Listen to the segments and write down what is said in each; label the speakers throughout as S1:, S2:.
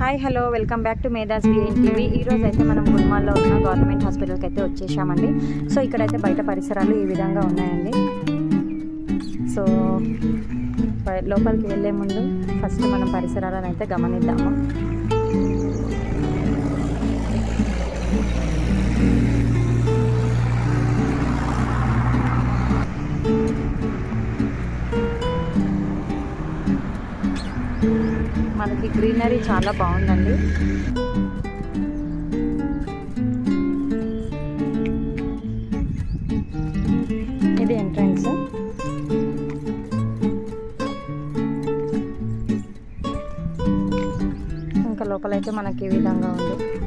S1: Hi hello welcome back to Medhas Green TV ఈ రోజు అయితే మనం గుల్మాల్లో ఉన్న గవర్నమెంట్ హాస్పిటల్కి అయితే వచ్చేసామండి. సో ఇక్కడైతే బయట పరిసరాలు ఈ విధంగా ఉన్నాయండి. సో లోపలికి వెళ్ళే ముందు ఫస్ట్ మనం పరిసరాలను అయితే గమనిద్దాము. మనకి గ్రీనరీ చాలా బాగుందండి. ఇది ఎంట్రన్స్. ఇంకా లోపలైతే మనకి ఈ విధంగా ఉంది.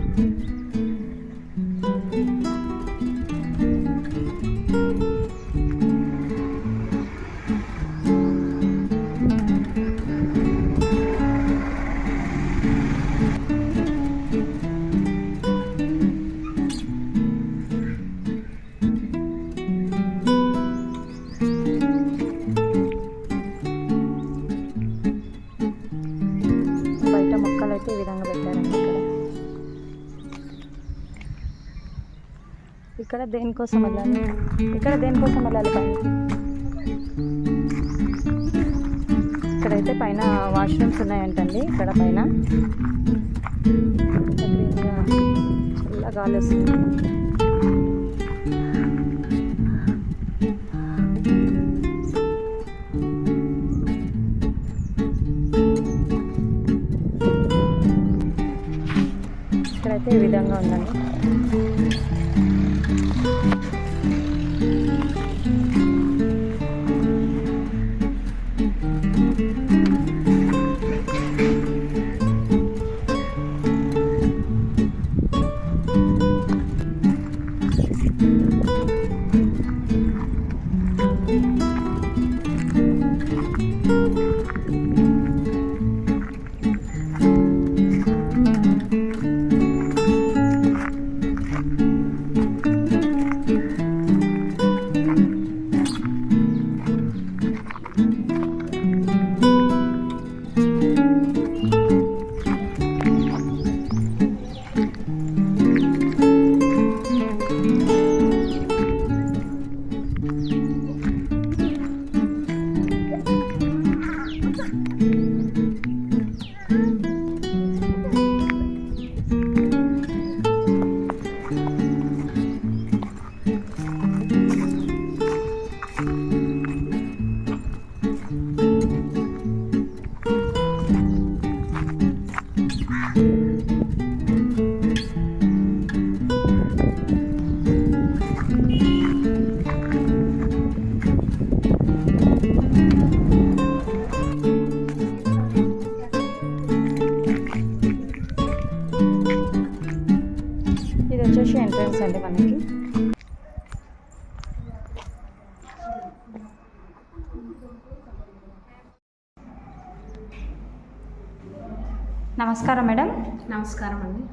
S1: ఇక్కడ దేనికోసం వెళ్ళాలి? ఇక్కడ దేనికోసం వెళ్ళాలి పైన? ఇక్కడైతే పైన వాష్రూమ్స్ ఉన్నాయంటండి ఇక్కడ పైన. చాలా గాలి వస్తుంది ఇక్కడైతే ఈ విధంగా ఉందండి. ఇది వచ్చేసి ఎంట్రన్స్ అండి మనకి. నమస్కారం మేడం.
S2: నమస్కారం అండి.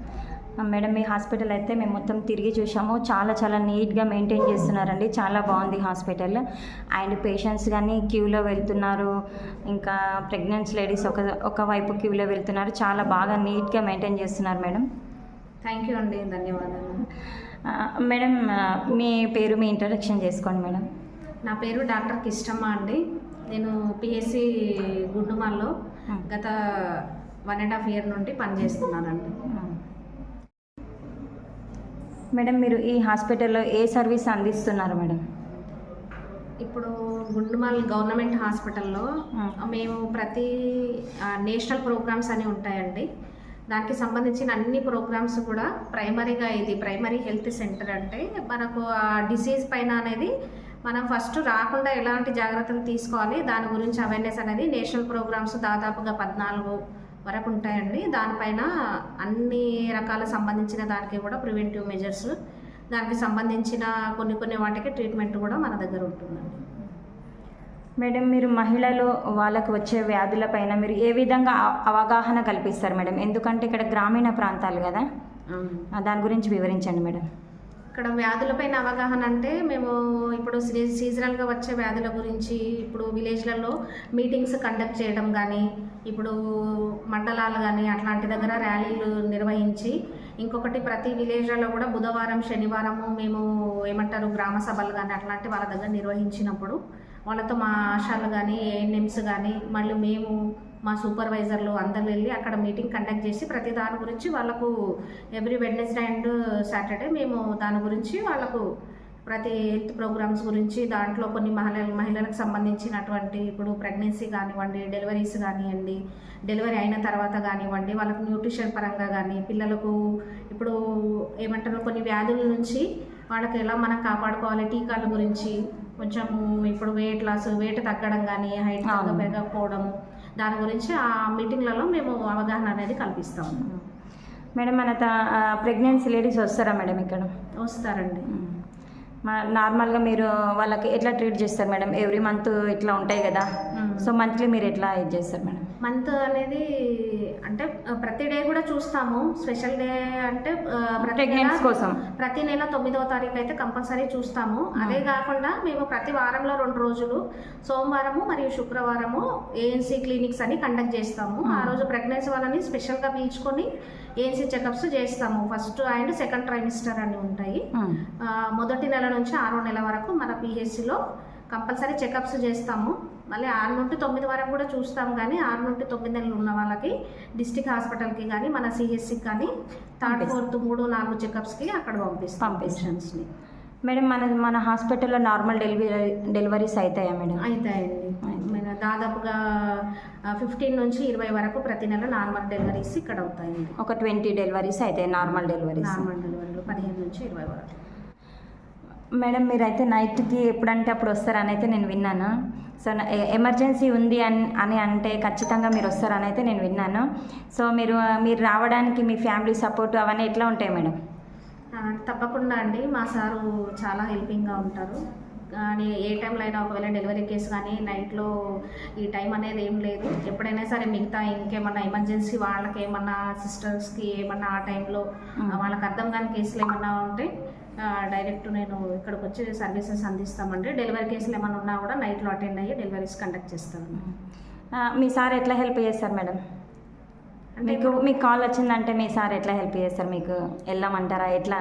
S1: మేడం మీ హాస్పిటల్ అయితే మేము మొత్తం తిరిగి చూసాము చాలా చాలా నీట్గా మెయింటైన్ చేస్తున్నారండి. చాలా బాగుంది హాస్పిటల్. అండ్ పేషెంట్స్ కానీ క్యూలో వెళ్తున్నారు. ఇంకా ప్రెగ్నెంట్స్ లేడీస్ ఒక ఒకవైపు క్యూలో వెళ్తున్నారు. చాలా బాగా నీట్గా మెయింటైన్ చేస్తున్నారు మేడం.
S2: థ్యాంక్ యూ అండి ధన్యవాదాలు.
S1: మేడం మీ పేరు మీ ఇంట్రడక్షన్ చేసుకోండి మేడం.
S2: నా పేరు డాక్టర్ కిష్టమ్మ అండి. నేను పిఎస్సి గుండుమాల్లో గత వన్ అండ్ హాఫ్ ఇయర్ నుండి పనిచేస్తున్నానండి.
S1: మేడం మీరు ఈ హాస్పిటల్లో ఏ సర్వీస్ అందిస్తున్నారు మేడం?
S2: ఇప్పుడు గుండుమాల్ గవర్నమెంట్ హాస్పిటల్లో
S1: మ్మ్.
S2: ప్రతి నేషనల్ ప్రోగ్రామ్స్ అని ఉంటాయండి. దానికి సంబంధించిన అన్ని ప్రోగ్రామ్స్ కూడా ప్రైమరీగా ఇది ప్రైమరీ హెల్త్ సెంటర్ అంటే మనకు ఆ డిసీజ్ పైన అనేది మనం ఫస్ట్ రాకుండా ఎలాంటి జాగ్రత్తలు తీసుకోవాలి దాని గురించి అవేర్నెస్ అనేది నేషనల్ ప్రోగ్రామ్స్ దాదాపుగా పద్నాలుగు వరకు ఉంటాయండి. దానిపైన అన్ని రకాల సంబంధించిన దానికి కూడా ప్రివెంటివ్ మెజర్స్ దానికి సంబంధించిన కొన్ని కొన్ని వాటికి ట్రీట్మెంట్ కూడా మన దగ్గర ఉంటుందండి.
S1: మేడం మీరు మహిళలు వాళ్ళకు వచ్చే వ్యాధులపైన మీరు ఏ విధంగా అవ- అవగాహన కల్పిస్తారు మేడం? ఎందుకంటే ఇక్కడ గ్రామీణ ప్రాంతాలు కదా? దాని గురించి వివరించండి మేడం.
S2: ఇక్కడ వ్యాధులపైన అవగాహన అంటే మేము ఇప్పుడు సీజనల్గా వచ్చే వ్యాధుల గురించి ఇప్పుడు విలేజ్లలో మీటింగ్స్ కండక్ట్ చేయడం కానీ ఇప్పుడు మండలాలు కానీ అట్లాంటి దగ్గర ర్యాలీలు నిర్వహించి ఇంకొకటి ప్రతి విలేజ్లలో కూడా బుధవారం శనివారము మేము ఏమంటారు గ్రామ సభలు కానీ అట్లాంటి వాళ్ళ దగ్గర నిర్వహించినప్పుడు వాళ్ళతో మా ఆశాలు కానీ ఏఎన్ఎంస్ కానీ మళ్ళీ మేము మా సూపర్వైజర్లు అందరు వెళ్ళి అక్కడ మీటింగ్ కండక్ట్ చేసి ప్రతి దాని గురించి వాళ్ళకు ఎవ్రీ వెడ్నెస్డే అండ్ సాటర్డే మేము దాని గురించి వాళ్ళకు ప్రతి హెల్త్ ప్రోగ్రామ్స్ గురించి దాంట్లో కొన్ని మహిళ మహిళలకు సంబంధించినటువంటి ఇప్పుడు ప్రెగ్నెన్సీ కానివ్వండి డెలివరీస్ కానివ్వండి డెలివరీ అయిన తర్వాత కానివ్వండి వాళ్ళకు న్యూట్రిషన్ పరంగా కానీ పిల్లలకు ఇప్పుడు ఏమంటారు కొన్ని వ్యాధుల నుంచి వాళ్ళకి ఎలా మనం కాపాడుకోవాలి టీకాల గురించి కొంచెం ఇప్పుడు వెయిట్ లాస్ వెయిట్ తగ్గడం కానీ హైట్. పెరగకపోవడం దాని గురించి ఆ మీటింగ్లలో మేము అవగాహన అనేది కల్పిస్తాము
S1: మేడం మన ప్రెగ్నెన్సీ లేడీస్ వస్తారా మేడం ఇక్కడ?
S2: వస్తారండి.
S1: మా నార్మల్గా మీరు వాళ్ళకి ఎట్లా ట్రీట్ చేస్తారు మేడం? ఎవ్రీ మంత్ ఇట్లా ఉంటాయి కదా. సో మంత్లీ మీరు ఎట్లా ఇది చేస్తారు మేడం?
S2: మంత్ అనేది అంటే ప్రతి డే కూడా చూస్తాము. స్పెషల్ డే అంటే ప్రతి నెల-
S1: కోసం.
S2: ప్రతి నెల తొమ్మిదవ తారీఖు అయితే కంపల్సరీ చూస్తాము. అదే కాకుండా మేము ప్రతి వారంలో రెండు రోజులు సోమవారము మరియు శుక్రవారము ఏఎన్సీ క్లినిక్స్ అని కండక్ట్ చేస్తాము. ఆ రోజు ప్రెగ్నెన్సీ వాళ్ళని స్పెషల్గా పిలుచుకొని ఏఎన్సీ చెకప్స్ చేస్తాము. ఫస్ట్ అండ్ సెకండ్ ట్రైమిస్టర్ అని ఉంటాయి. మొదటి నెల నుంచి ఆరో నెల వరకు మన పిహెచ్సిలో కంపల్సరీ చెకప్స్ చేస్తాము. మళ్ళీ ఆరు నుండి తొమ్మిది వరకు కూడా చూస్తాం కానీ ఆరు నుండి తొమ్మిది నెలలు ఉన్న వాళ్ళకి డిస్టిక్ హాస్పిటల్కి కానీ మన సిహెచ్సికి కానీ థర్డ్. ఫోర్త్ మూడు నాలుగు చెకప్స్కి అక్కడ పంపిస్తాం. పేషెంట్స్ని
S1: మేడం మన మన హాస్పిటల్లో నార్మల్ డెలివరీ డెలివరీస్ అవుతాయా మేడం?
S2: అవుతాయండి మన దాదాపుగా ఫిఫ్టీన్ నుంచి ఇరవై వరకు ప్రతి నెల నార్మల్ డెలివరీస్ ఇక్కడ అవుతాయండి.
S1: ఒక ట్వంటీ డెలివరీస్ అవుతాయి నార్మల్ డెలివరీస్.
S2: నార్మల్ డెలివరీలు పదిహేను నుంచి ఇరవై వరకు.
S1: మేడం మీరైతే నైట్కి ఎప్పుడంటే అప్పుడు వస్తారని అయితే నేను విన్నాను. సో ఎమర్జెన్సీ ఉంది అని అని అంటే ఖచ్చితంగా మీరు వస్తారని అయితే నేను విన్నాను. సో మీరు మీరు రావడానికి మీ ఫ్యామిలీ సపోర్ట్ అవన్నీ ఎట్లా ఉంటాయి మేడం?
S2: తప్పకుండా అండి. మా సారు చాలా హెల్పింగ్గా ఉంటారు. కానీ ఏ టైంలో అయినా ఒకవేళ డెలివరీ కేసు కానీ నైట్లో ఈ టైం అనేది ఏం లేదు. ఎప్పుడైనా సరే మిగతా ఇంకేమన్నా ఎమర్జెన్సీ వాళ్ళకి ఏమన్నా సిస్టర్స్కి ఏమన్నా ఆ టైంలో. వాళ్ళకి అర్థం కాని కేసులు ఏమన్నా ఉంటే డైరెక్ట్ నేను ఇక్కడికి వచ్చి సర్వీసెస్ అందిస్తామండి డెలివరీ కేసులు ఏమన్నా ఉన్నా కూడా నైట్లో అటెండ్ అయ్యి డెలివరీస్ కండక్ట్ చేస్తాను.
S1: మీ సార్ ఎట్లా హెల్ప్ చేస్తారు మేడం? మీకు మీకు కాల్ వచ్చిందంటే మీ సార్ ఎట్లా హెల్ప్ చేస్తారు? మీకు వెళ్ళమంటారా? ఎట్లా?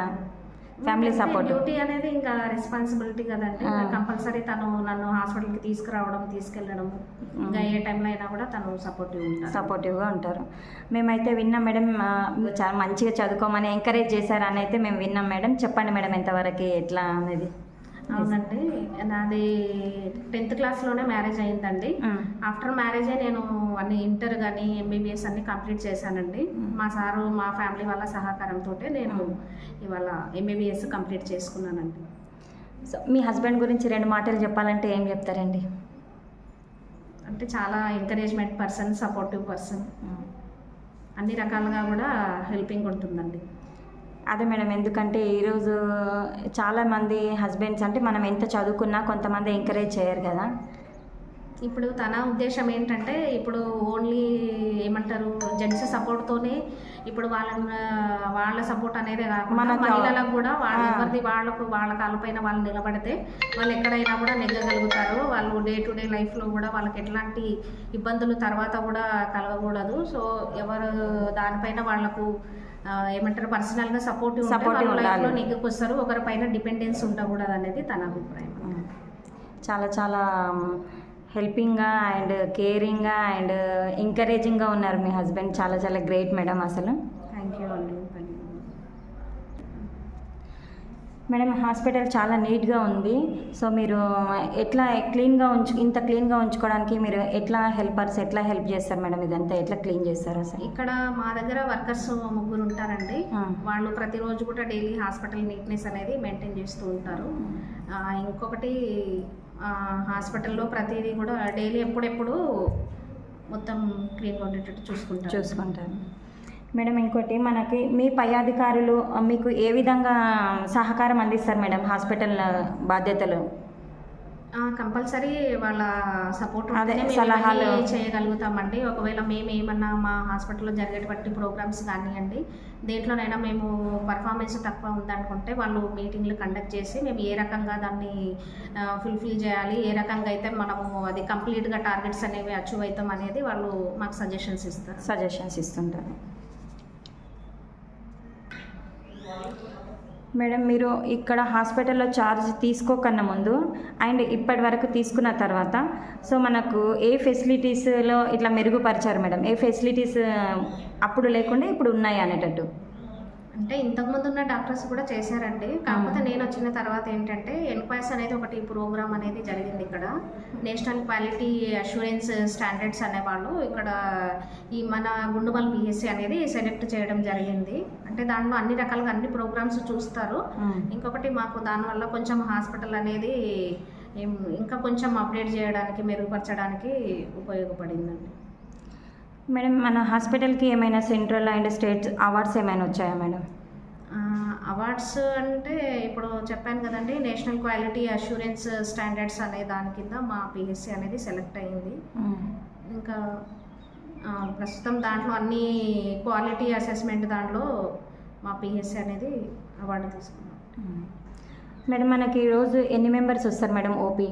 S1: ఫ్యామిలీ సపోర్ట్
S2: డ్యూటీ అనేది ఇంకా రెస్పాన్సిబిలిటీ కదండి. కంపల్సరీ తను నన్ను హాస్పిటల్కి తీసుకురావడం తీసుకెళ్ళడం ఇంకా ఏ టైంలో అయినా కూడా తను సపోర్టివ్ ఉంటారు.
S1: సపోర్టివ్గా ఉంటారు. మేమైతే విన్నాం మేడం చాలా మంచిగా చదువుకోమని ఎంకరేజ్ చేశారని అయితే మేము విన్నాం మేడం. చెప్పండి మేడం ఎంతవరకు ఎట్లా అనేది.
S2: అవునండి. నాది టెన్త్ క్లాస్లోనే మ్యారేజ్ అయిందండి. ఆఫ్టర్ మ్యారేజే నేను అన్ని ఇంటర్ కానీ ఎంబీబీఎస్ అన్ని కంప్లీట్ చేశానండి. మా సారు మా ఫ్యామిలీ వాళ్ళ సహకారంతో నేను ఇవాళ ఎంబీబీఎస్ కంప్లీట్ చేసుకున్నానండి.
S1: సో మీ హస్బెండ్ గురించి రెండు మాటలు చెప్పాలంటే ఏం చెప్తారండి?
S2: అంటే చాలా ఎంకరేజ్మెంట్ పర్సన్ సపోర్టివ్ పర్సన్. అన్ని రకాలుగా కూడా హెల్పింగ్ ఉంటుందండి.
S1: అదే మేడం ఎందుకంటే ఈరోజు చాలామంది హస్బెండ్స్ అంటే మనం ఎంత చదువుకున్నా కొంతమంది ఎంకరేజ్ చేయరు కదా.
S2: ఇప్పుడు తన ఉద్దేశం ఏంటంటే ఇప్పుడు ఓన్లీ ఏమంటారు జెంట్స్ సపోర్ట్తోనే ఇప్పుడు వాళ్ళ వాళ్ళ సపోర్ట్ అనేది కాకుండా
S1: మనకు-
S2: మహిళలకు కూడా వాళ్ళ. ఎవరిది వాళ్ళకు వాళ్ళ కాళ్ళపైన వాళ్ళు నిలబడితే వాళ్ళు ఎక్కడైనా కూడా నెగ్గగలుగుతారు వాళ్ళు డే టు డే లైఫ్లో కూడా వాళ్ళకి ఎట్లాంటి ఇబ్బందులు తర్వాత కూడా కలగకూడదు. సో ఎవరు దానిపైన వాళ్ళకు ఏమంటారు పర్సనల్గా సపోర్ట్
S1: Supportive
S2: లైఫ్లో
S1: ఉండాలి.
S2: నెగ్గుకొస్తారు ఒకరిపైన డిపెండెన్స్ ఉండకూడదు అనేది తన అభిప్రాయం.
S1: చాలా చాలా హెల్పింగ్గా అండ్ కేరింగ్గా అండ్ ఎంకరేజింగ్గా ఉన్నారు మీ హస్బెండ్ చాలా చాలా గ్రేట్ మేడం అసలు
S2: థ్యాంక్ యూ అండి
S1: మేడం హాస్పిటల్ చాలా నీట్గా ఉంది. సో మీరు ఎట్లా క్లీన్గా ఉంచు ఇంత క్లీన్గా ఉంచుకోవడానికి మీరు ఎట్లా హెల్పర్స్ ఎట్లా హెల్ప్ చేస్తారు మేడం ఇదంతా? ఎట్లా క్లీన్ చేస్తారు అసలు?
S2: ఇక్కడ మా దగ్గర వర్కర్స్ ముగ్గురు ఉంటారండి. వాళ్ళు ప్రతిరోజు కూడా డైలీ హాస్పిటల్ నీట్నెస్ అనేది మెయింటైన్ చేస్తూ ఉంటారు. ఇంకొకటి హాస్పిటల్లో ప్రతిదీ కూడా డైలీ ఎప్పుడెప్పుడు మొత్తం క్లీన్గా ఉండేటట్టు చూసుకుంటారు.
S1: చూసుకుంటారు. మేడం ఇంకోటి మనకి మీ పై అధికారులు మీకు ఏ విధంగా సహకారం అందిస్తారు మేడం హాస్పిటల్ బాధ్యతలు?
S2: కంపల్సరీ వాళ్ళ సపోర్ట్
S1: అదే, సలహాలు.
S2: చేయగలుగుతామండి. ఒకవేళ మేము ఏమన్నా మా హాస్పిటల్లో జరిగేటువంటి ప్రోగ్రామ్స్ కానివ్వండి దేంట్లోనైనా మేము పర్ఫార్మెన్స్ తక్కువ ఉందనుకుంటే వాళ్ళు మీటింగ్లు కండక్ట్ చేసి మేము ఏ రకంగా దాన్ని ఫుల్ఫిల్ చేయాలి ఏ రకంగా అయితే మనము అది కంప్లీట్గా టార్గెట్స్ అనేవి అచీవ్ అవుతాం అనేది వాళ్ళు మాకు సజెషన్స్ ఇస్తారు.
S1: సజెషన్స్ ఇస్తుంటారు. మేడం మీరు ఇక్కడ హాస్పిటల్లో ఛార్జ్ తీసుకోకన్నా ముందు అండ్ ఇప్పటి వరకు తీసుకున్న తర్వాత సో మనకు ఏ ఫెసిలిటీస్లో ఇట్లా మెరుగుపరిచారు మేడం? ఏ ఫెసిలిటీస్ అప్పుడు లేకుండా ఇప్పుడు ఉన్నాయి అనేటట్టు?
S2: అంటే ఇంతకుముందు ఉన్న డాక్టర్స్ కూడా చేశారండి. కాకపోతే నేను వచ్చిన తర్వాత ఏంటంటే ఎన్క్వైర్స్ అనేది ఒకటి ప్రోగ్రామ్ అనేది జరిగింది ఇక్కడ. నేషనల్ క్వాలిటీ అష్యూరెన్స్ స్టాండర్డ్స్ అనేవాళ్ళు ఇక్కడ ఈ మన గుండుమల్ పిఎస్సి అనేది సెలెక్ట్ చేయడం జరిగింది. అంటే దాంట్లో అన్ని రకాలుగా అన్ని ప్రోగ్రామ్స్ చూస్తారు. ఇంకొకటి మాకు దానివల్ల కొంచెం హాస్పిటల్ అనేది ఇంకా కొంచెం అప్డేట్ చేయడానికి మెరుగుపరచడానికి ఉపయోగపడిందండి.
S1: మేడం మన హాస్పిటల్కి ఏమైనా సెంట్రల్ అండ్ స్టేట్ అవార్డ్స్ ఏమైనా వచ్చాయా మేడం?
S2: అవార్డ్స్ అంటే ఇప్పుడు చెప్పాను కదండి నేషనల్ క్వాలిటీ అష్యూరెన్స్ స్టాండర్డ్స్ అనే దాని కింద మా పిహెచ్సి అనేది సెలెక్ట్ అయ్యింది. ఇంకా ప్రస్తుతం దాంట్లో అన్ని క్వాలిటీ అసెస్మెంట్ దాంట్లో మా పిహెచ్సి అనేది అవార్డు తీసుకున్నాం.
S1: మేడం మనకి రోజు ఎన్ని మెంబర్స్ వస్తారు మేడం ఓపీ?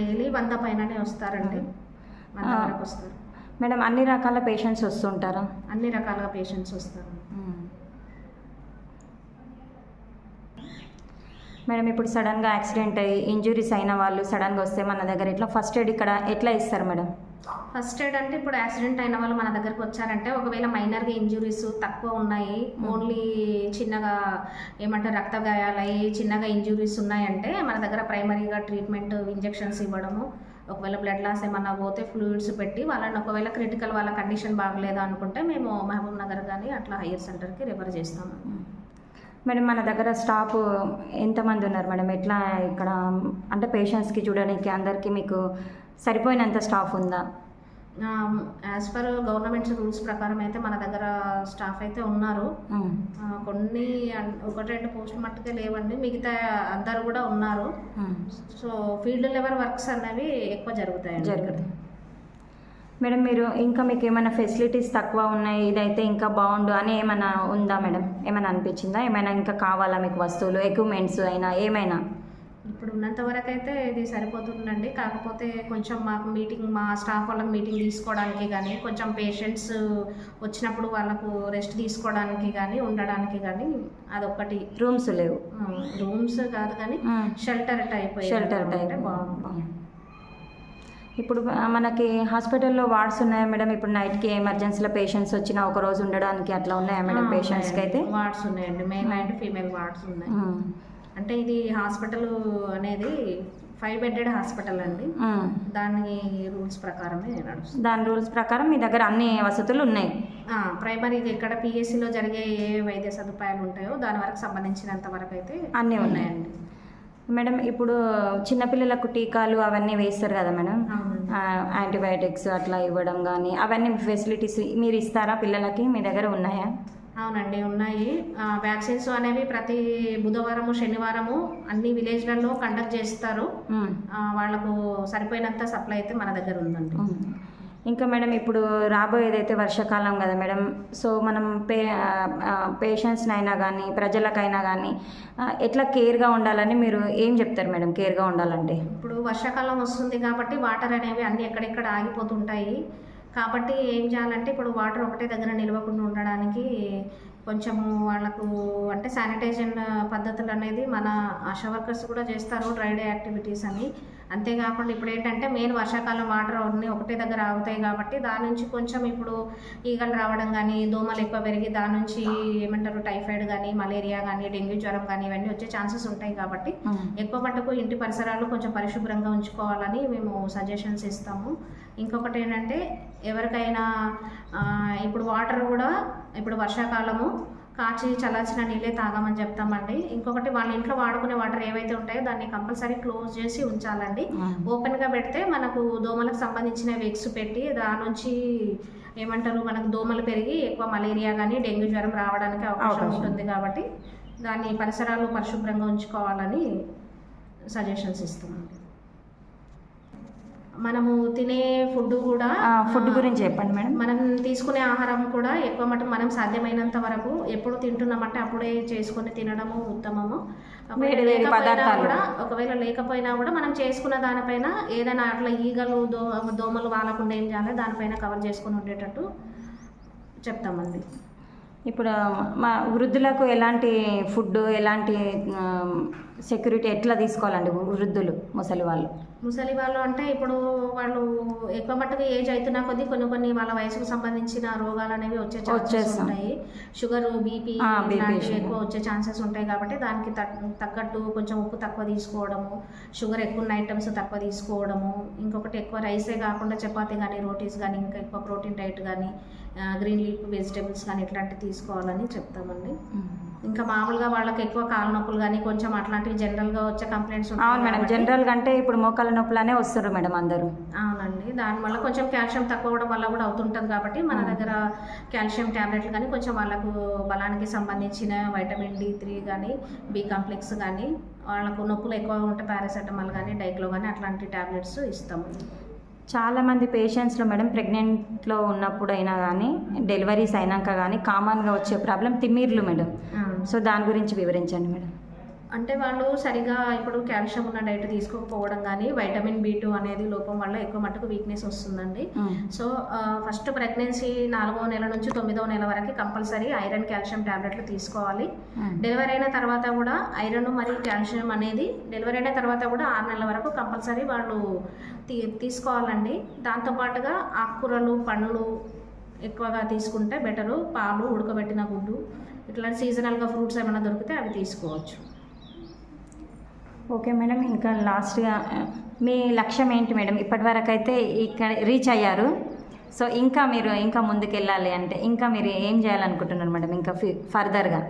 S2: డైలీ వంద పైననే వస్తారండి. వంద. వరకు వస్తారు.
S1: మేడం అన్ని రకాల పేషెంట్స్ వస్తుంటారా?
S2: అన్ని రకాలుగా పేషెంట్స్ వస్తారు.
S1: మేడం ఇప్పుడు సడన్గా యాక్సిడెంట్ అయ్యి ఇంజురీస్ అయిన వాళ్ళు సడన్గా వస్తే మన దగ్గర ఇట్లా ఫస్ట్ ఎయిడ్ ఇక్కడ ఎట్లా ఇస్తారు మేడం?
S2: ఫస్ట్ ఎయిడ్ అంటే ఇప్పుడు యాక్సిడెంట్ అయిన వాళ్ళు మన దగ్గరకు వచ్చారంటే ఒకవేళ మైనర్గా ఇంజురీస్ తక్కువ ఉన్నాయి ఓన్లీ చిన్నగా ఏమంటారు రక్త గాయాలయ్యి చిన్నగా ఇంజురీస్ ఉన్నాయంటే మన దగ్గర ప్రైమరీగా ట్రీట్మెంట్ ఇంజెక్షన్స్ ఇవ్వడము ఒకవేళ బ్లడ్ లాస్ ఏమన్నా పోతే ఫ్లూయిడ్స్ పెట్టి వాళ్ళని ఒకవేళ క్రిటికల్ వాళ్ళ కండిషన్ బాగలేదు అనుకుంటే మేము మహబూబ్ నగర్ కానీ అట్లా హయ్యర్ సెంటర్కి రిఫర్ చేస్తాము.
S1: మేడం మన దగ్గర స్టాఫ్ ఎంతమంది ఉన్నారు మేడం? ఎట్లా ఇక్కడ అంటే పేషెంట్స్కి చూడడానికి అందరికీ మీకు సరిపోయినంత స్టాఫ్ ఉందా?
S2: యాజ్ పర్ గవర్నమెంట్ రూల్స్ ప్రకారం అయితే మన దగ్గర స్టాఫ్ అయితే ఉన్నారు.
S1: మ్మ్.
S2: ఆ, కొన్ని ఒకటి రెండు పోస్ట్ మట్టుకే లేవండి. మిగతా అందరు కూడా ఉన్నారు. సో ఫీల్డ్ లెవెల్ వర్క్స్ అనేవి ఎక్కువ జరుగుతాయండి
S1: జరుగుతుంది మేడం మీరు ఇంకా మీకు ఏమైనా ఫెసిలిటీస్ తక్కువ ఉన్నాయి ఇదైతే ఇంకా బాగుండు అని ఏమైనా ఉందా మేడం? ఏమైనా అనిపించిందా? ఏమైనా ఇంకా కావాలా మీకు వస్తువులు ఎక్విప్మెంట్స్ అయినా ఏమైనా?
S2: ఇప్పుడు ఉన్నంత వరకు అయితే ఇది సరిపోతుందండి. కాకపోతే కొంచెం మాకు మీటింగ్ మా స్టాఫ్ వాళ్ళకి మీటింగ్ తీసుకోవడానికి కానీ కొంచెం పేషెంట్స్ వచ్చినప్పుడు వాళ్ళకు రెస్ట్ తీసుకోవడానికి కానీ ఉండడానికి కానీ అదొకటి
S1: రూమ్స్ లేవు.
S2: రూమ్స్ కాదు కానీ షెల్టర్ టైప్
S1: షెల్టర్ టైప్.
S2: బాగుంటుంది.
S1: ఇప్పుడు మనకి హాస్పిటల్లో వార్డ్స్ ఉన్నాయా మేడం? ఇప్పుడు నైట్కి ఎమర్జెన్సీలో పేషెంట్స్ వచ్చినా ఒక రోజు ఉండడానికి అట్లా ఉన్నాయా మేడం పేషెంట్స్కి అయితే?
S2: వార్డ్స్ ఉన్నాయండి. మెయిన్ అండ్ ఫీమేల్ వార్డ్స్ ఉన్నాయి. అంటే ఇది హాస్పిటల్ అనేది ఫైవ్ బెడెడ్ హాస్పిటల్ అండి. దాని రూల్స్ ప్రకారమే నడుస్తుంది.
S1: దాని రూల్స్ ప్రకారం మీ దగ్గర అన్ని వసతులు ఉన్నాయి.
S2: ప్రైమరీగా ఇక్కడ పిఎస్సిలో జరిగే ఏ వైద్య సదుపాయాలు ఉంటాయో దాని వరకు సంబంధించినంత వరకు అయితే
S1: అన్నీ ఉన్నాయి.
S2: ఉన్నాయండి.
S1: మేడం ఇప్పుడు చిన్నపిల్లలకు టీకాలు అవన్నీ వేస్తారు కదా మేడం. యాంటీబయాటిక్స్ అట్లా ఇవ్వడం కానీ అవన్నీ ఫెసిలిటీస్ మీరు ఇస్తారా పిల్లలకి? మీ దగ్గర ఉన్నాయా?
S2: అవునండి ఉన్నాయి. వ్యాక్సిన్స్ అనేవి ప్రతి బుధవారము శనివారము అన్ని విలేజ్లలో కండక్ట్ చేస్తారు. వాళ్ళకు సరిపోయినంత సప్లై అయితే మన దగ్గర ఉందండి.
S1: ఇంకా మేడం ఇప్పుడు రాబోయేదైతే వర్షాకాలం కదా మేడం సో మనం పే పేషెంట్స్ని అయినా కానీ ప్రజలకైనా కానీ ఎట్లా కేర్గా ఉండాలని మీరు ఏం చెప్తారు మేడం కేర్గా ఉండాలంటే?
S2: ఇప్పుడు వర్షాకాలం వస్తుంది కాబట్టి వాటర్ అనేవి అన్ని ఎక్కడెక్కడ ఆగిపోతుంటాయి. కాబట్టి ఏం చేయాలంటే ఇప్పుడు వాటర్ ఒకటే దగ్గర నిలవకుండా ఉండడానికి కొంచెము వాళ్ళకు అంటే శానిటైజేషన్ పద్ధతులు అనేది మన ఆశా వర్కర్స్ కూడా చేస్తారు డ్రై డే యాక్టివిటీస్ అని. అంతేకాకుండా ఇప్పుడు ఏంటంటే మెయిన్ వర్షాకాలం వాటర్ అన్నీ ఒకటే దగ్గర ఆగుతాయి కాబట్టి దాని నుంచి కొంచెం ఇప్పుడు ఈగలు రావడం కానీ దోమలు ఎక్కువ పెరిగి దాని నుంచి ఏమంటారు టైఫాయిడ్ కానీ మలేరియా కానీ డెంగ్యూ జ్వరం కానీ ఇవన్నీ వచ్చే ఛాన్సెస్ ఉంటాయి కాబట్టి. ఎక్కువ మటుకు ఇంటి పరిసరాలు కొంచెం పరిశుభ్రంగా ఉంచుకోవాలని మేము సజెషన్స్ ఇస్తాము ఇంకొకటి ఏంటంటే ఎవరికైనా ఇప్పుడు వాటర్ కూడా ఇప్పుడు వర్షాకాలము కాచి చల్లార్చిన నీళ్ళే తాగమని చెప్తామండి ఇంకొకటి వాళ్ళ ఇంట్లో వాడుకునే వాటర్ ఏవైతే ఉంటాయో దాన్ని కంపల్సరీ క్లోజ్ చేసి ఉంచాలండి. ఓపెన్గా పెడితే మనకు దోమలకు సంబంధించిన వెక్స్ పెట్టి దాని నుంచి ఏమంటారు మనకు దోమలు పెరిగి ఎక్కువ మలేరియా కానీ డెంగ్యూ జ్వరం రావడానికి అవకాశం
S1: అవకాశం.
S2: ఉంటుంది కాబట్టి దాన్ని పరిసరాలు పరిశుభ్రంగా ఉంచుకోవాలని సజెషన్స్ ఇస్తామండి మనము తినే ఫుడ్ కూడా
S1: ఫుడ్ గురించి చెప్పండి మేడం.
S2: మనం తీసుకునే ఆహారం కూడా ఎక్కువ మటుకు మనం సాధ్యమైనంత వరకు ఎప్పుడు తింటున్నామంటే అప్పుడే చేసుకొని తినడము ఉత్తమము. కూడా ఒకవేళ లేకపోయినా కూడా మనం చేసుకున్న దానిపైన ఏదైనా అట్లా ఈగలు దో దోమలు వాలకుండా ఏం చేయాలి దానిపైన కవర్ చేసుకొని ఉండేటట్టు చెప్తామండి.
S1: ఇప్పుడు మా వృద్ధులకు ఎలాంటి ఫుడ్ ఎలాంటి సెక్యూరిటీ ఎట్లా తీసుకోవాలండి వృద్ధులు ముసలి వాళ్ళు
S2: ముసలి వాళ్ళు అంటే ఇప్పుడు వాళ్ళు ఎక్కువ మట్టుకు ఏజ్ అవుతున్నా కొద్దీ కొన్ని కొన్ని వాళ్ళ వయసుకు సంబంధించిన రోగాలు అనేవి వచ్చే ఛాన్సెస్. ఉంటాయి షుగర్ బీపీ ఇలాంటివి. ఎక్కువ వచ్చే ఛాన్సెస్ ఉంటాయి కాబట్టి దానికి తగ్గ- తగ్గట్టు కొంచెం ఉప్పు తక్కువ తీసుకోవడము షుగర్ ఎక్కువ ఉన్న ఐటమ్స్ తక్కువ తీసుకోవడము ఇంకొకటి ఎక్కువ రైసే కాకుండా చపాతీ కానీ రోటీస్ కానీ ఇంకా ఎక్కువ ప్రోటీన్ డైట్ కానీ గ్రీన్ లీఫ్ వెజిటేబుల్స్ కానీ ఇట్లాంటివి తీసుకోవాలని చెప్తామండి. ఇంకా మామూలుగా వాళ్ళకి ఎక్కువ కాళ్ళ నొప్పులు కానీ కొంచెం అట్లాంటివి జనరల్గా వచ్చే కంప్లైంట్స్
S1: అవును మేడం జనరల్ అంటే ఇప్పుడు మోకాల నొప్పులనే వస్తారు మేడం అందరూ.
S2: అవునండి. దానివల్ల కొంచెం కాల్షియం తక్కువ వల్ల కూడా అవుతుంటుంది కాబట్టి మన. దగ్గర కాల్షియం ట్యాబ్లెట్లు కానీ కొంచెం వాళ్ళకు బలానికి సంబంధించిన వైటమిన్ డి త్రీ కానీ బి కాంప్లెక్స్ కానీ వాళ్ళకు నొప్పులు ఎక్కువ ఉంటే పారాసెటమాల్ కానీ డైక్లో కానీ అట్లాంటి ట్యాబ్లెట్స్ ఇస్తాము
S1: చాలా మంది పేషెంట్స్లో మేడం ప్రెగ్నెంట్లో ఉన్నప్పుడు అయినా కానీ డెలివరీస్ అయినాక కానీ కామన్గా వచ్చే ప్రాబ్లం తిమ్మిర్లు మేడం. సో దాని గురించి వివరించండి మేడం.
S2: అంటే వాళ్ళు సరిగా ఇప్పుడు కాల్షియం ఉన్న డైట్ తీసుకోకపోవడం కానీ వైటమిన్ బి టూ అనేది లోపం వల్ల ఎక్కువ మట్టుకు వీక్నెస్ వస్తుందండి. సో ఫస్ట్ ప్రెగ్నెన్సీ నాలుగో నెల నుంచి తొమ్మిదో నెల వరకు కంపల్సరీ ఐరన్ కాల్షియం టాబ్లెట్లు తీసుకోవాలి. డెలివరీ అయిన తర్వాత కూడా ఐరన్ మరియు కాల్షియం అనేది డెలివరీ అయిన తర్వాత కూడా ఆరు నెలల వరకు కంపల్సరీ వాళ్ళు తీ తీసుకోవాలండి. దాంతోపాటుగా ఆకుకూరలు పండ్లు ఎక్కువగా తీసుకుంటే బెటరు. పాలు ఉడకబెట్టిన గుడ్డు ఇట్లా సీజనల్గా ఫ్రూట్స్ ఏమైనా దొరికితే అవి తీసుకోవచ్చు.
S1: ఓకే మేడం ఇంకా లాస్ట్గా మీ లక్ష్యం ఏంటి మేడం? ఇప్పటివరకు అయితే ఇక్కడ రీచ్ అయ్యారు. సో ఇంకా మీరు ఇంకా ముందుకు వెళ్ళాలి అంటే ఇంకా మీరు ఏం చేయాలనుకుంటున్నారు మేడం? ఇంకా ఫర్దర్గా.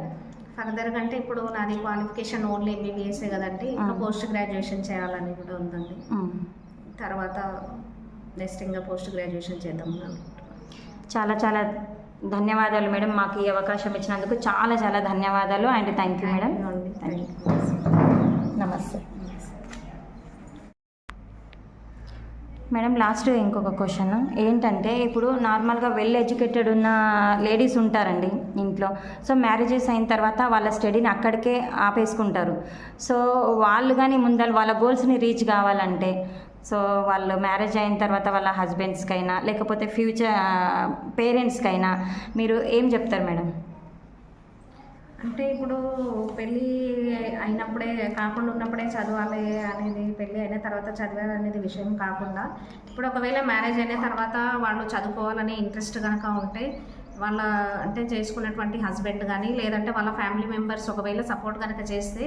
S2: ఫర్దర్ అంటే ఇప్పుడు నాది క్వాలిఫికేషన్ ఓన్లీ ఎంబీబీఎస్ఏ కదండి. ఇంకా. పోస్ట్ గ్రాడ్యుయేషన్ చేయాలని కూడా ఉందండి. తర్వాత నెక్స్ట్ ఇంకా పోస్ట్ గ్రాడ్యుయేషన్ చేద్దాం.
S1: చాలా చాలా ధన్యవాదాలు మేడం మాకు ఈ అవకాశం ఇచ్చినందుకు. చాలా చాలా ధన్యవాదాలు and thank you madam. Madam last ఇంకొక క్వశ్చన్ ఏంటంటే ఇప్పుడు నార్మల్గా వెల్ ఎడ్యుకేటెడ్ ఉన్న లేడీస్ ఉంటారండి ఇంట్లో. సో మ్యారేజెస్ అయిన తర్వాత వాళ్ళ స్టడీని అక్కడికే ఆపేసుకుంటారు. సో వాళ్ళు కానీ ముందర వాళ్ళ గోల్స్ని రీచ్ కావాలంటే సో వాళ్ళు మ్యారేజ్ అయిన తర్వాత వాళ్ళ హస్బెండ్స్కైనా లేకపోతే ఫ్యూచర్ పేరెంట్స్కైనా మీరు ఏం చెప్తారు మేడం?
S2: అంటే ఇప్పుడు పెళ్ళి అయినప్పుడే కాకుండా ఉన్నప్పుడే చదవాలి అనేది పెళ్ళి అయిన తర్వాత చదివాలి అనేది విషయం కాకుండా ఇప్పుడు ఒకవేళ మ్యారేజ్ అయిన తర్వాత వాళ్ళు చదువుకోవాలని ఇంట్రెస్ట్ కనుక ఉంటే వాళ్ళ అంటే చేసుకున్నటువంటి హస్బెండ్ కానీ లేదంటే వాళ్ళ ఫ్యామిలీ మెంబర్స్ ఒకవేళ సపోర్ట్ కనుక చేస్తే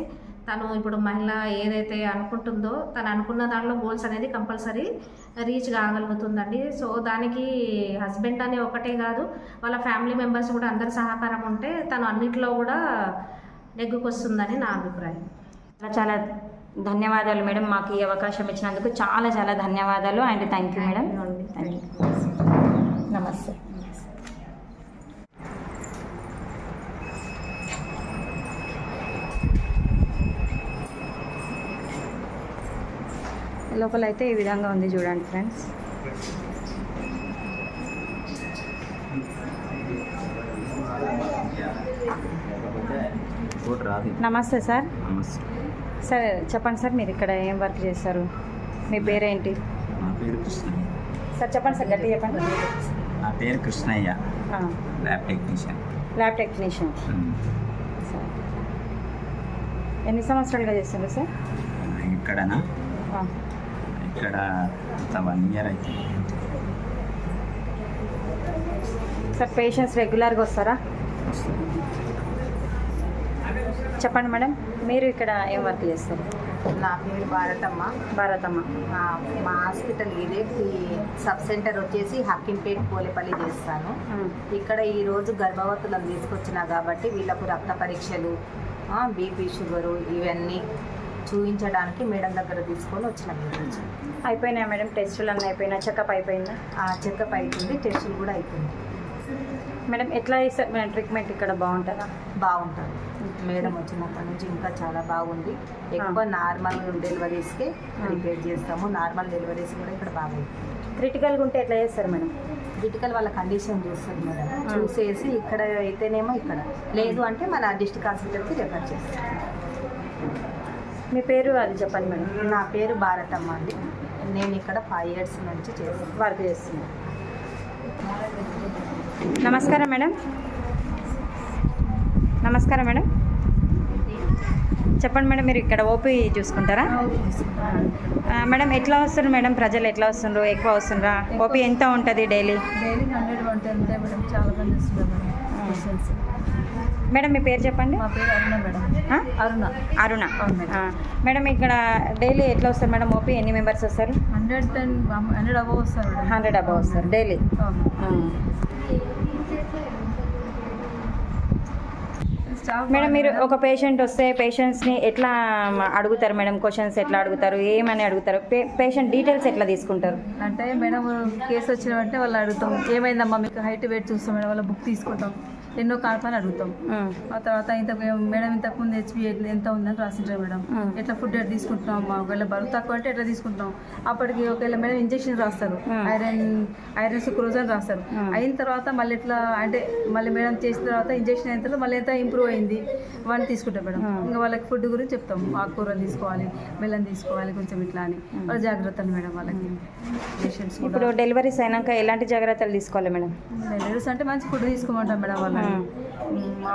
S2: తను ఇప్పుడు మహిళ ఏదైతే అనుకుంటుందో తను అనుకున్న దానిలో గోల్స్ అనేది కంపల్సరీ రీచ్ కాగలుగుతుందండి. సో దానికి హస్బెండ్ అనే ఒకటే కాదు వాళ్ళ ఫ్యామిలీ మెంబర్స్ కూడా అందరి సహకారం ఉంటే తను అన్నిట్లో కూడా నెగ్గుకొస్తుందని నా అభిప్రాయం.
S1: చాలా చాలా ధన్యవాదాలు మేడం మాకు ఈ అవకాశం ఇచ్చినందుకు. చాలా చాలా ధన్యవాదాలు and thank you madam.
S2: Thank you అండి.
S1: థ్యాంక్ యూ నమస్తే లోపల అయితే ఈ విధంగా ఉంది చూడండి ఫ్రెండ్స్. నమస్తే సార్. సార్ చెప్పండి సార్ మీరు ఇక్కడ ఏం వర్క్ చేస్తారు మీ పేరేంటి? సార్ చెప్పండి సార్ గట్టి చెప్పండి.
S3: నా పేరు Krishnayya. Lab technician
S1: lab technician ఎన్ని సంవత్సరాలుగా చేస్తున్నారు సార్?
S3: ఇక్కడనా? ఇక్కడ అంత వన్ ఇయర్ అయితే
S1: సార్ పేషెంట్స్ రెగ్యులర్గా వస్తారా? చెప్పండి మేడం మీరు ఇక్కడ ఏం వర్క్ చేస్తారు?
S4: నా పేరు భారతమ్మ.
S1: భారతమ్మ.
S4: మా మా హాస్పిటల్ ఇదే ఈ సబ్ సెంటర్ వచ్చేసి హక్కింపేట్ పోలేపల్లి చేస్తాను. ఇక్కడ ఈరోజు గర్భవతులను తీసుకొచ్చిన కాబట్టి వీళ్ళకు రక్త పరీక్షలు బీపీ షుగరు ఇవన్నీ చూపించడానికి మేడం దగ్గర తీసుకొని వచ్చినాం ఈరోజు
S1: అయిపోయినాయి మేడం? టెస్టులు అన్నీ అయిపోయినా చెకప్ అయిపోయిందా?
S4: చెకప్ అవుతుంది టెస్టులు కూడా అవుతుంది
S1: మేడం ఎట్లా ఇస్తారు మేడం ట్రీట్మెంట్ ఇక్కడ బాగుంటుందా?
S4: బాగుంటుంది. మేడం వచ్చినప్పటి నుంచి ఇంకా చాలా బాగుంది. ఎక్కువ నార్మల్ డెలివరీస్కే ప్రిపేర్ చేస్తాము. నార్మల్ డెలివరీస్ కూడా ఇక్కడ బాగా
S1: క్రిటికల్గా ఉంటే ఎట్లా చేస్తారు మేడం?
S4: క్రిటికల్ వాళ్ళ కండిషన్ చూస్తుంది మేడం. చూసేసి ఇక్కడ అయితేనేమో ఇక్కడ. లేదు అంటే మన డిస్ట్రిక్ట్ హాస్పిటల్కి రెఫర్ చేస్తాం
S1: మీ పేరు అది చెప్పండి మేడం.
S4: నా పేరు భారతమ్మ అండి. నేను ఇక్కడ ఫైవ్ ఇయర్స్ నుంచి చేస్తాను
S1: వర్క్ చేస్తున్నాను నమస్కారం మేడం. నమస్కారం మేడం. చెప్పండి మేడం మీరు ఇక్కడ ఓపీ చూసుకుంటారా? మేడం ఎట్లా వస్తారు మేడం? ప్రజలు ఎట్లా వస్తుండ్రు ఎక్కువ వస్తుండ్రా ఓపీ ఎంత ఉంటుంది డైలీ?
S5: డైలీ హండ్రెడ్ మేడం చాలా మంది వస్తున్నారు మేడం
S1: మీ పేరు చెప్పండి?
S5: మా పేరు అరుణ మేడం? అరుణ.
S1: అరుణ.
S5: మేడం.
S1: ఇక్కడ డైలీ ఎట్లా వస్తారు మేడం ఓపీ? ఎన్ని మెంబర్స్ వస్తారు?
S5: హండ్రెడ్ టెన్ హండ్రెడ్ అబవ్ వస్తారు
S1: హండ్రెడ్ అబౌవ్ వస్తారు డైలీ? మేడం మీరు ఒక పేషెంట్ వస్తే పేషెంట్స్ని ఎట్లా అడుగుతారు మేడం? క్వశ్చన్స్ ఎట్లా అడుగుతారు? ఏమని అడుగుతారు? పేషెంట్ డీటెయిల్స్ ఎట్లా తీసుకుంటారు?
S5: అంటే మేడం కేసు వచ్చిన వెంటనే వాళ్ళు అడుగుతాం. ఏమైందమ్మా? మీకు హైట్ వెయిట్ చూస్తాం మేడం వాళ్ళ బుక్ తీసుకుంటాం. ఎన్నో కాల్పని అడుగుతాం. ఆ. తర్వాత ఇంత మేడం ఇంతకు ముందు హెచ్పి ఎంత ఉందని రాసింటారు మేడం. ఎట్లా ఫుడ్ ఎట్లా తీసుకుంటున్నాం మా ఒకవేళ బరువు తక్కువ అంటే ఎట్లా తీసుకుంటున్నాం అప్పటికి ఒకవేళ మేడం ఇంజెక్షన్ రాస్తారు. ఐరన్ ఐరన్ సుక్రోజ్ అని రాస్తారు. అయిన తర్వాత మళ్ళీ ఎట్లా అంటే మళ్ళీ మేడం చేసిన తర్వాత ఇంజెక్షన్ అయిన తర్వాత మళ్ళీ ఎంత ఇంప్రూవ్ అయింది? వన్ తీసుకుంటాం మేడం. ఇంకా వాళ్ళకి ఫుడ్ గురించి చెప్తాం. ఆకుకూరలు తీసుకోవాలి బెల్లం తీసుకోవాలి కొంచెం ఇట్లా అని. వాళ్ళ జాగ్రత్తలు మేడం వాళ్ళకి. పేషెంట్స్
S1: ఇప్పుడు డెలివరీస్ అయినాక ఎలాంటి జాగ్రత్తలు తీసుకోవాలి మేడం?
S5: డెలివరీస్ అంటే మంచి ఫుడ్ తీసుకోమంటాం మేడం వాళ్ళని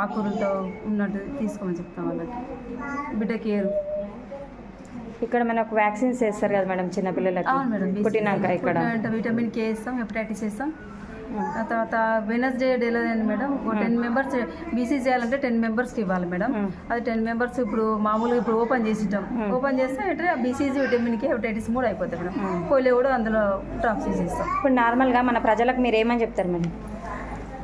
S5: ఆకుకూరలతో ఉన్నట్టు తీసుకోమని చెప్తాం వాళ్ళకి. బిడ్డ కేర్
S1: ఇక్కడ మనకు వ్యాక్సిన్స్ వేస్తారు కదా మేడం చిన్నపిల్లలకి
S5: మేడం
S1: పుట్టినాక ఇక్కడ.
S5: విటమిన్ కే ఇస్తాం హెపటైటిస్ ఇస్తాం ఆ తర్వాత వెనస్డే డేలో ఏంది మేడం టెన్ మెంబర్స్ బీసీ చేయాలంటే టెన్ మెంబర్స్కి ఇవ్వాలి మేడం. అది టెన్ మెంబర్స్ ఇప్పుడు మామూలుగా ఇప్పుడు ఓపెన్ చేసిటాం. ఓపెన్ చేస్తే అంటే బీసీజీ విటమిన్ కే హెపటైటిస్ కూడా అయిపోతాయి మేడం. పోలియో కూడా అందులో డ్రాప్స్ ఇస్తాం
S1: ఇప్పుడు నార్మల్గా మన ప్రజలకు మీరు ఏమని చెప్తారు మేడం?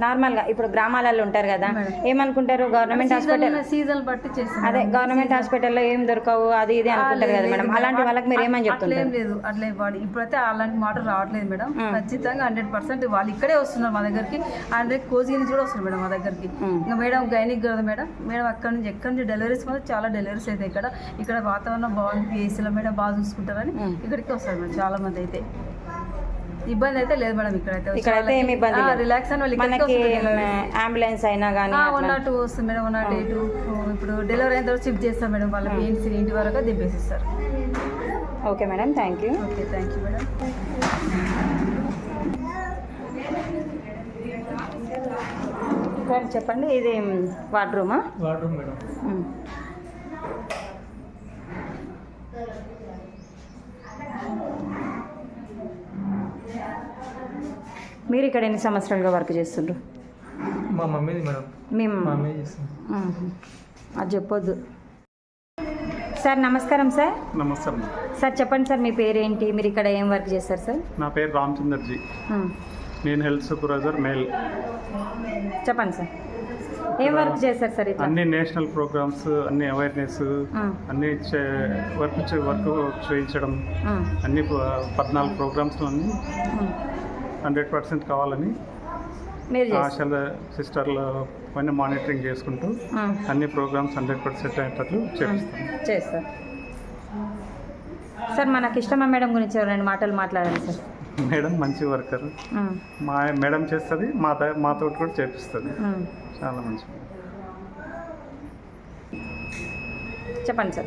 S1: నార్మల్గా ఇప్పుడు గ్రామాలలో ఉంటారు కదా
S5: మేడం.
S1: ఏమనుకుంటారు? గవర్నమెంట్ హాస్పిటల్
S5: సీజన్ బట్టి
S1: అదే. గవర్నమెంట్ హాస్పిటల్లో ఏం దొరకవు అది ఇది అనుకుంటారు కదా మేడం. అలాంటి వాళ్ళకి మీరు ఏమని చెప్తుంటారు?
S5: లేదు అట్లా వాడు ఇప్పుడైతే అలాంటి మాట రావట్లేదు మేడం. ఖచ్చితంగా హండ్రెడ్ పర్సెంట్ వాళ్ళు ఇక్కడే వస్తున్నారు మా దగ్గరికి. హండ్రెడ్ కోచింగ్ నుంచి కూడా వస్తున్నారు మేడం మా దగ్గరికి. ఇంకా మేడం గైనిక్ కదా మేడం. మేడం అక్కడ నుంచి ఎక్కడి నుంచి డెలివరీస్ కూడా చాలా డెలివరీస్ అయితే ఇక్కడ. ఇక్కడ వాతావరణం బాగుంది పిఎస్సీలో మేడం బాగా చూసుకుంటారని. ఇక్కడికి వస్తారు మేడం చాలా మంది అయితే. ఇబ్బంది అయితే లేదు మేడం ఇక్కడైతే.
S1: ఇక్కడైతే ఏమి ఇబ్బంది లేదు.
S5: రిలాక్స్ అని
S1: మనకి. అంబులెన్స్ అయినా కానీ
S5: వన్ నాట్ టూ వస్తుంది మేడం వన్ నాట్ ఎయిట్ ఇప్పుడు డెలివరీ అయిన తర్వాత షిఫ్ట్ చేస్తాం మేడం వాళ్ళ పెయిన్స్ ఇంటి వరకు దింపేసి ఇస్తారు
S1: okay madam thank you
S5: okay thank you madam.
S1: చెప్పండి ఇది వార్డ్ రూమా
S6: వాటర్ మేడం
S1: మీరు ఇక్కడ ఎన్ని సంవత్సరాలుగా వర్క్ చేస్తుండ్రు
S6: మా మమ్మీది మేడం
S1: మేము
S6: మమ్మీ చేస్తుంది.
S1: అది చెప్పొద్దు సార్ నమస్కారం సార్
S7: నమస్తే అమ్మ.
S1: సార్ చెప్పండి సార్ మీ పేరేంటి మీరు ఇక్కడ ఏం వర్క్ చేస్తారు సార్
S7: నా పేరు రామచందర్జీ. నేను హెల్త్ సూపర్వైజర్ మేల్
S1: చెప్పండి సార్ ఏం వర్క్ చేస్తారు సార్
S7: అన్ని నేషనల్ ప్రోగ్రామ్స్ అన్ని అవేర్నెస్. అన్ని వర్క్ వర్క్ చేయించడం. అన్ని పద్నాలుగు ప్రోగ్రామ్స్ అన్ని. హండ్రెడ్ పర్సెంట్ కావాలని
S1: మీరు చేస్తారు.
S7: ఆశల సిస్టర్ల పైన మానిటరింగ్ చేసుకుంటూ. అన్ని ప్రోగ్రామ్స్ హండ్రెడ్ పర్సెంట్ అయ్యేటట్లు చేపిస్తాం.
S1: చేస్తారు. సార్ మనకి ఇష్టమా మేడం గురించి రెండు మాటలు మాట్లాడండి సార్.
S7: మేడం మంచి వర్కర్. మా మేడం చేస్తుంది మా ద- మాతో కూడా చేపిస్తుంది. చాలా మంచి
S1: చెప్పండి సార్.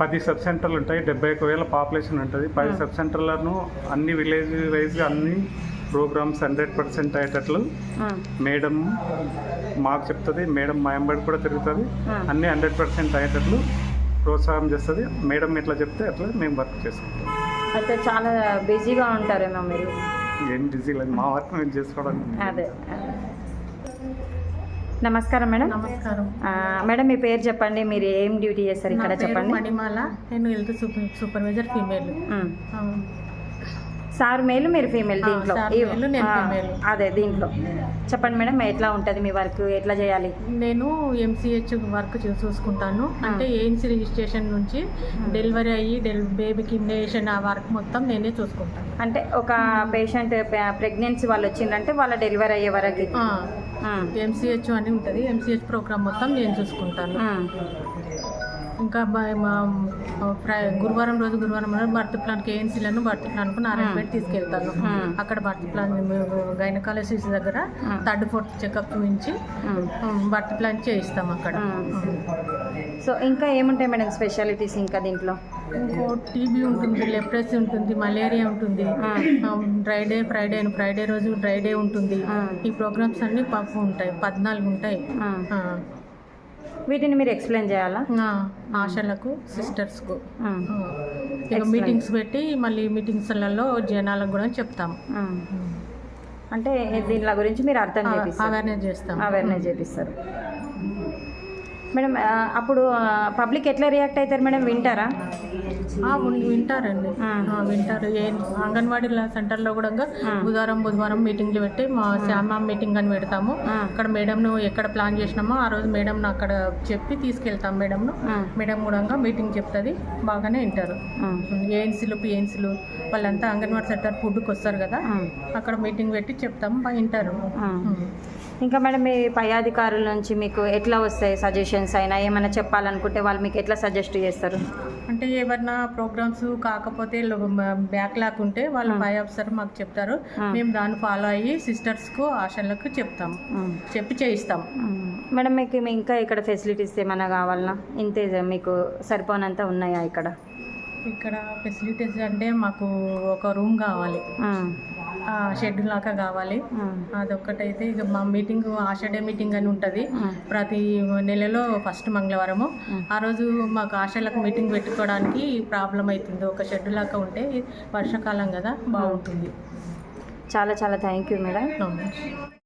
S7: పది సబ్ సెంటర్లు ఉంటాయి డెబ్బై ఒక వేల పాపులేషన్ ఉంటుంది. పది సబ్ సెంటర్లను అన్ని విలేజ్ వైజ్గా అన్ని ప్రోగ్రామ్స్ హండ్రెడ్ పర్సెంట్ అయ్యేటట్లు. మేడం మాకు చెప్తుంది మేడం మా ఎంబడి కూడా తిరుగుతుంది. అన్ని హండ్రెడ్ పర్సెంట్ అయ్యేటట్లు ప్రోత్సాహం చేస్తుంది. మేడం ఎట్లా చెప్తే అట్లా మేము వర్క్ చేసుకుంటాం.
S1: అయితే చాలా బిజీగా ఉంటారేమో మీరు?
S7: ఏం బిజీ లేదు మా వర్క్ మేము చేసుకోవడం
S1: అదే. నమస్కారం మేడం.
S8: నమస్కారం.
S1: మేడం మీ పేరు చెప్పండి మీరు ఏం డ్యూటీ చేస్తారు? ఇక్కడ చెప్పండి.
S8: మణిమాల నేను health super supervisor female.
S1: Sir male మీరు ఫీమేల్ దీంట్లో. అదే దీంట్లో. చెప్పండి మేడం ఎట్లా ఉంటుంది మీ వర్క్? ఎట్లా చేయాలి?
S8: నేను ఎంసీహెచ్ వర్క్ చూసుకుంటాను. అంటే ఏఎన్సీ రిజిస్ట్రేషన్ నుంచి డెలివరీ అయ్యి బేబీకి ఇమ్యునేషన్ ఆ వర్క్ మొత్తం నేనే చూసుకుంటాను.
S1: అంటే ఒక పేషెంట్ ప్రెగ్నెన్సీ వాళ్ళు వచ్చిందంటే వాళ్ళ డెలివరీ అయ్యే వరకు.
S8: ఎంసీహెచ్ అని ఉంటుంది. ఎంసీహెచ్ ప్రోగ్రామ్ మొత్తం నేను చూసుకుంటాను. ఇంకా గురువారం రోజు గురువారం రోజు బర్త్ ప్లాన్ కేఎన్సీలను బర్త్ ప్లాన్కు నారాయణపేట తీసుకెళ్తాను. అక్కడ బర్త్ ప్లాన్ గైనకాలజిస్ట్ దగ్గర థర్డ్ ఫోర్త్ చెకప్ చూపించి. బర్త్ ప్లాన్ చేయిస్తాం అక్కడ.
S1: సో ఇంకా ఏముంటాయి మేడం స్పెషాలిటీస్ ఇంకా దీంట్లో?
S8: ఇంకో టీబీ ఉంటుంది లెప్రసీ ఉంటుంది మలేరియా ఉంటుంది డ్రై డే ఫ్రైడే ఫ్రైడే రోజు డ్రై డే ఉంటుంది. ఈ ప్రోగ్రామ్స్ అన్ని పప్పు ఉంటాయి పద్నాలుగు ఉంటాయి.
S1: వీటిని మీరు ఎక్స్ప్లెయిన్ చేయాలా?
S8: ఆశలకు సిస్టర్స్కు. ఇక
S1: Explain.
S8: మీటింగ్స్ పెట్టి మళ్ళీ మీటింగ్స్లలో జనాలకు కూడా చెప్తాం.
S1: అంటే దీనిల గురించి మీరు అర్థం చేపిస్తారు.
S8: అవేర్నెస్ చేస్తాం
S1: అవేర్నెస్ చేపిస్తారు. మేడం అప్పుడు పబ్లిక్ ఎట్లా రియాక్ట్ అవుతారు మేడం? వింటారా?
S8: వింటారండి. వింటారు. ఏ అంగన్వాడీ సెంటర్లో కూడా బుధవారం బుధవారం మీటింగ్లు పెట్టి మా శ్యామ మీటింగ్ అని పెడతాము. అక్కడ మేడంను ఎక్కడ ప్లాన్ చేసినామో ఆ రోజు మేడంను అక్కడ చెప్పి తీసుకెళ్తాం మేడంను. మేడం కూడా మీటింగ్ చెప్తుంది. బాగానే వింటారు. ఏఎన్సీలు పిఎన్సీలు వాళ్ళంతా అంగన్వాడీ సెంటర్ ఫుడ్కి వస్తారు కదా. అక్కడ మీటింగ్ పెట్టి చెప్తాం వింటారు.
S1: ఇంకా మేడం మీ పై అధికారుల నుంచి మీకు ఎట్లా వస్తాయి సజెషన్స్ అయినా? ఏమైనా చెప్పాలనుకుంటే వాళ్ళు మీకు ఎట్లా సజెస్ట్ చేస్తారు?
S8: అంటే ఏమన్నా ప్రోగ్రామ్స్ కాకపోతే బ్యాక్ లాక్ ఉంటే వాళ్ళు పై ఆఫీసర్ మాకు చెప్తారు. మేము దాన్ని ఫాలో అయ్యి సిస్టర్స్కు ఆశలకు చెప్తాం. చెప్పి చేయిస్తాం.
S1: మేడం మీకు ఇంకా ఇక్కడ ఫెసిలిటీస్ ఏమైనా కావాలన్నా? ఇంతే మీకు సరిపోనంత ఉన్నాయా ఇక్కడ?
S8: ఇక్కడ ఫెసిలిటీస్ అంటే మాకు ఒక రూమ్ కావాలి
S1: మ్మ్.
S8: షెడ్ లాగా కావాలి. అదొక్కటైతే ఇక మా మీటింగ్ డే మీటింగ్ అని ఉంటుంది. ప్రతి నెలలో ఫస్ట్ మంగళవారము ఆ రోజు మాకు ఆశలకు మీటింగ్ పెట్టుకోవడానికి ప్రాబ్లం అవుతుంది ఒక షెడ్ లాగా ఉంటే వర్షాకాలం కదా బాగుంటుంది
S1: చాలా చాలా థ్యాంక్ యూ మేడం.